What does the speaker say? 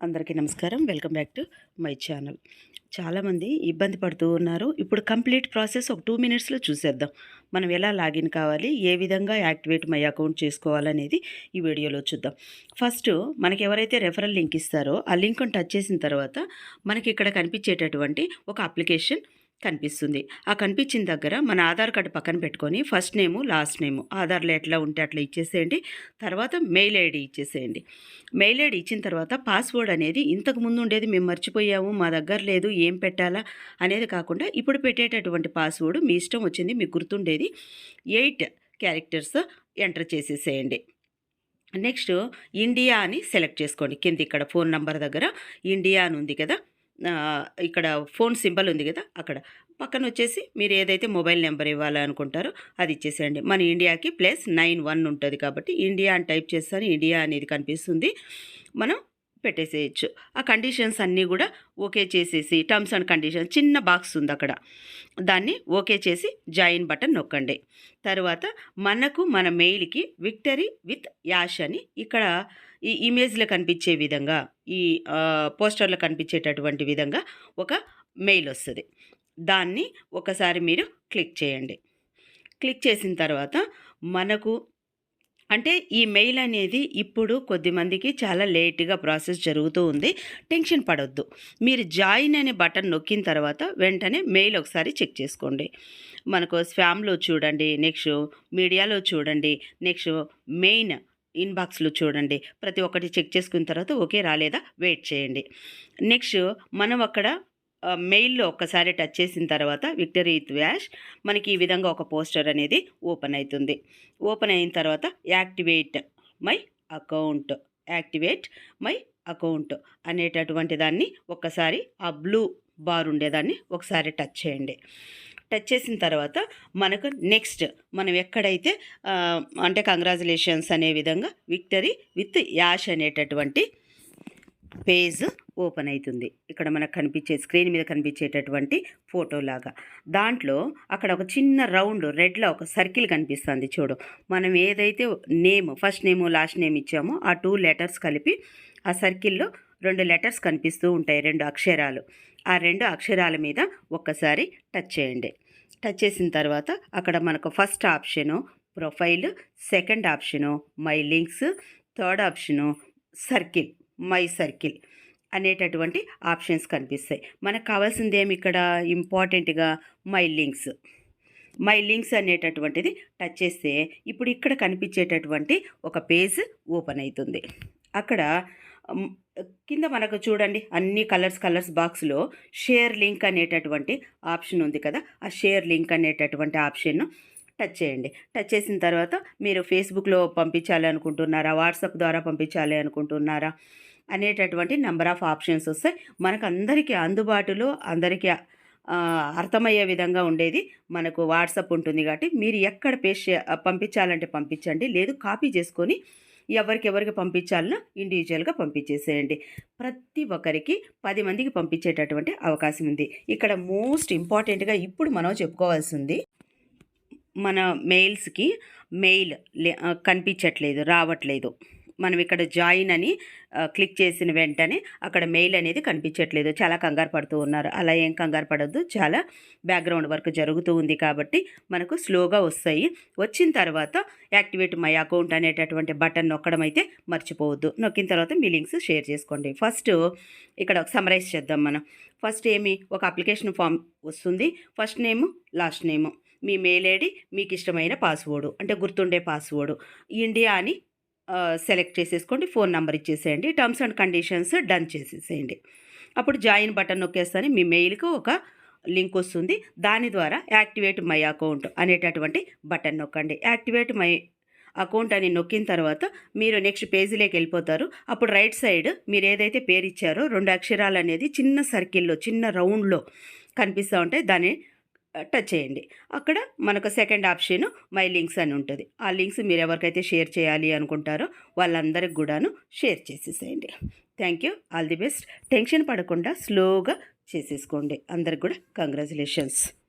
అందరికీ నమస్కారం. Welcome back to my channel. చాలామంది ఇబ్బంది పడుతూ ఉన్నారు. ఇప్పుడు కంప్లీట్ ప్రాసెస్ ఒక టూ మినిట్స్లో చూసేద్దాం. మనం ఎలా లాగిన్ కావాలి? ఏ విధంగా యాక్టివేట్ మై అకౌంట్ చేసుకోవాలనేది ఈ వీడియోలో చూద్దాం. ఫస్ట్ మనకి ఎవరైతే రెఫరల్ లింక్ ఇస్తారో ఆ లింక్ను టచ్ చేసిన తర్వాత మనకి ఇక్కడ కనిపించేటటువంటి ఒక అప్లికేషన్ కనిపిస్తుంది. ఆ కనిపించిన దగ్గర మన ఆధార్ కార్డు పక్కన పెట్టుకొని ఫస్ట్ నేము లాస్ట్ నేము. ఆధార్లో ఎట్లా ఉంటే అట్లా ఇచ్చేసేయండి. తర్వాత మెయిల్ ఐడి ఇచ్చేసేయండి. మెయిల్ ఐడి ఇచ్చిన తర్వాత పాస్వర్డ్ అనేది ఇంతకు ముందు ఉండేది మేము మర్చిపోయాము మా దగ్గర లేదు ఏం పెట్టాలా అనేది కాకుండా ఇప్పుడు పెట్టేటటువంటి పాస్వర్డ్ మీ ఇష్టం వచ్చింది మీకు గుర్తుండేది ఎయిట్ క్యారెక్టర్స్ ఎంటర్ చేసేసేయండి. నెక్స్ట్ ఇండియా అని సెలెక్ట్ చేసుకోండి. కింద ఇక్కడ ఫోన్ నంబర్ దగ్గర ఇండియా అని ఉంది కదా ఇక్కడ ఫోన్ సింబల్ ఉంది కదా అక్కడ. పక్కన వచ్చేసి మీరు ఏదైతే మొబైల్ నెంబర్ ఇవ్వాలనుకుంటారో అది ఇచ్చేసేయండి. మన ఇండియాకి ప్లస్ నైన్ వన్ ఉంటుంది కాబట్టి ఇండియా అని టైప్ చేస్తాను. ఇండియా అనేది కనిపిస్తుంది. మనం పెట్టేసేయచ్చు. ఆ కండిషన్స్ అన్నీ కూడా ఓకే చేసేసి టర్మ్స్ అండ్ కండిషన్స్ చిన్న బాక్స్ ఉంది అక్కడ. దాన్ని ఓకే చేసి జాయిన్ బటన్ నొక్కండి. తర్వాత మనకు మన మెయిల్కి విక్టరీ విత్ యాష్ అని ఇక్కడ ఈ ఇమేజ్లో కనిపించే విధంగా ఈ పోస్టర్లో కనిపించేటటువంటి విధంగా ఒక మెయిల్ వస్తుంది. దాన్ని ఒకసారి మీరు క్లిక్ చేయండి. క్లిక్ చేసిన తర్వాత మనకు అంటే ఈ మెయిల్ అనేది ఇప్పుడు కొద్దిమందికి చాలా లేట్గా ప్రాసెస్ జరుగుతూ ఉంది. టెన్షన్ పడొద్దు. మీరు జాయిన్ అనే బటన్ నొక్కిన తర్వాత వెంటనే మెయిల్ ఒకసారి చెక్ చేసుకోండి. మనకు స్పామ్లో చూడండి నెక్స్ట్ మీడియాలో చూడండి నెక్స్ట్ మెయిన్ ఇన్బాక్స్లో చూడండి. ప్రతి ఒక్కటి చెక్ చేసుకున్న తర్వాత ఓకే రాలేదా? వెయిట్ చేయండి. నెక్స్ట్ మనం అక్కడ మెయిల్లో ఒక్కసారి టచ్ చేసిన తర్వాత విక్టరీ విత్ వ్యాష్ మనకి ఈ విధంగా ఒక పోస్టర్ అనేది ఓపెన్ అవుతుంది ఓపెన్ అయిన తర్వాత activate my account activate my account అనేటటువంటి దాన్ని ఒక్కసారి ఆ బ్లూ బార్ ఉండేదాన్ని ఒకసారి టచ్ చేయండి. టచ్ చేసిన తర్వాత మనకు నెక్స్ట్ మనం ఎక్కడైతే అంటే కంగ్రాచులేషన్స్ అనే విధంగా విక్టరీ విత్ యాష్ అనేటటువంటి పేజ్ ఓపెన్ అవుతుంది ఇక్కడ మనకు కనిపించే స్క్రీన్ మీద కనిపించేటటువంటి ఫోటో లాగా. దాంట్లో అక్కడ ఒక చిన్న రౌండ్ రెడ్లో ఒక సర్కిల్ కనిపిస్తుంది చూడు. మనం ఏదైతే name first name last name ఇచ్చామో ఆ టూ లెటర్స్ కలిపి ఆ సర్కిల్లో రెండు లెటర్స్ కనిపిస్తూ ఉంటాయి రెండు అక్షరాలు. ఆ రెండు అక్షరాల మీద ఒక్కసారి టచ్ చేయండి. టచ్ చేసిన తర్వాత అక్కడ మనకు first option profile second option my links third option circle my circle అనేటటువంటి ఆప్షన్స్ కనిపిస్తాయి. మనకు కావాల్సింది ఏమి ఇక్కడ? ఇంపార్టెంట్గా మై లింక్స్. మై లింక్స్ అనేటటువంటిది టచ్ చేస్తే ఇప్పుడు ఇక్కడ కనిపించేటటువంటి ఒక పేజ్ ఓపెన్ అవుతుంది అక్కడ కింద మనకు చూడండి అన్ని కలర్స్ కలర్స్ బాక్స్లో షేర్ లింక్ అనేటటువంటి ఆప్షన్ ఉంది కదా? ఆ షేర్ లింక్ అనేటటువంటి ఆప్షన్ను టచ్ చేయండి. టచ్ చేసిన తర్వాత మీరు ఫేస్బుక్లో పంపించాలి అనుకుంటున్నారా వాట్సాప్ ద్వారా పంపించాలి అనుకుంటున్నారా అనేటటువంటి నెంబర్ ఆఫ్ ఆప్షన్స్ వస్తాయి. మనకు అందరికీ అందుబాటులో అందరికీ అర్థమయ్యే విధంగా ఉండేది. మనకు వాట్సాప్ ఉంటుంది కాబట్టి మీరు ఎక్కడ పేస్ట్ చే- పంపించాలంటే పంపించండి. లేదు కాపీ చేసుకొని ఎవరికి ఎవరికి పంపించాలన్నా ఇండివిజువల్గా పంపించేసేయండి. ప్రతి ఒక్కరికి పది మందికి పంపించేటటువంటి అవకాశం ఉంది. ఇక్కడ మోస్ట్ ఇంపార్టెంట్గా ఇప్పుడు మనం చెప్పుకోవాల్సింది మన మెయిల్స్కి మెయిల్ లే- కనిపించట్లేదు రావట్లేదు. మనం ఇక్కడ జాయిన్ అని క్లిక్ చేసిన వెంటనే అక్కడ మెయిల్ అనేది కనిపించట్లేదు. చాలా కంగారు పడుతూ ఉన్నారు. అలా ఏం కంగారు పడద్దు. చాలా బ్యాక్గ్రౌండ్ వర్క్ జరుగుతూ ఉంది కాబట్టి మనకు స్లోగా వస్తాయి. వచ్చిన తర్వాత యాక్టివేట్ మై అకౌంట్ అనేటటువంటి బటన్ నొక్కడం అయితే మర్చిపోవద్దు. నొక్కిన తర్వాత మీ లింక్స్ షేర్ చేసుకోండి. ఫస్ట్ ఇక్కడ ఒక సమరైజ్ చేద్దాం మనం. ఫస్ట్ ఏమి? ఒక అప్లికేషన్ ఫామ్ వస్తుంది. First name last name. మీ మెయిల్ ఐడి మీకు ఇష్టమైన పాస్వర్డ్. అంటే గుర్తుండే పాస్వర్డ్. ఇండియా అని సెలెక్ట్ చేసేసుకోండి ఫోన్ నెంబర్ ఇచ్చేసేయండి టర్మ్స్ అండ్ కండిషన్స్ డన్ చేసేసేయండి. అప్పుడు జాయిన్ బటన్ నొక్కేస్తానే మీ మెయిల్కి ఒక లింక్ వస్తుంది. దాని ద్వారా యాక్టివేట్ మై అకౌంట్ అనేటటువంటి బటన్ నొక్కండి. యాక్టివేట్ మై అకౌంట్ అని నొక్కిన తర్వాత మీరు నెక్స్ట్ పేజీలోకి వెళ్ళిపోతారు. అప్పుడు రైట్ సైడ్ మీరు ఏదైతే పేరు ఇచ్చారో రెండు అక్షరాలు అనేది చిన్న సర్కిల్లో చిన్న రౌండ్లో కనిపిస్తూ ఉంటాయి. దాన్ని టచ్ చేయండి. అక్కడ మనకు సెకండ్ ఆప్షన్ మై లింక్స్ అని ఉంటుంది. ఆ లింక్స్ మీరు ఎవరికైతే షేర్ చేయాలి అనుకుంటారో వాళ్ళందరికి కూడాను షేర్ చేసేసేయండి. Thank you. All the best. Tension పడకుండా స్లోగా చేసేసుకోండి. అందరికి కూడా కంగ్రాచులేషన్స్.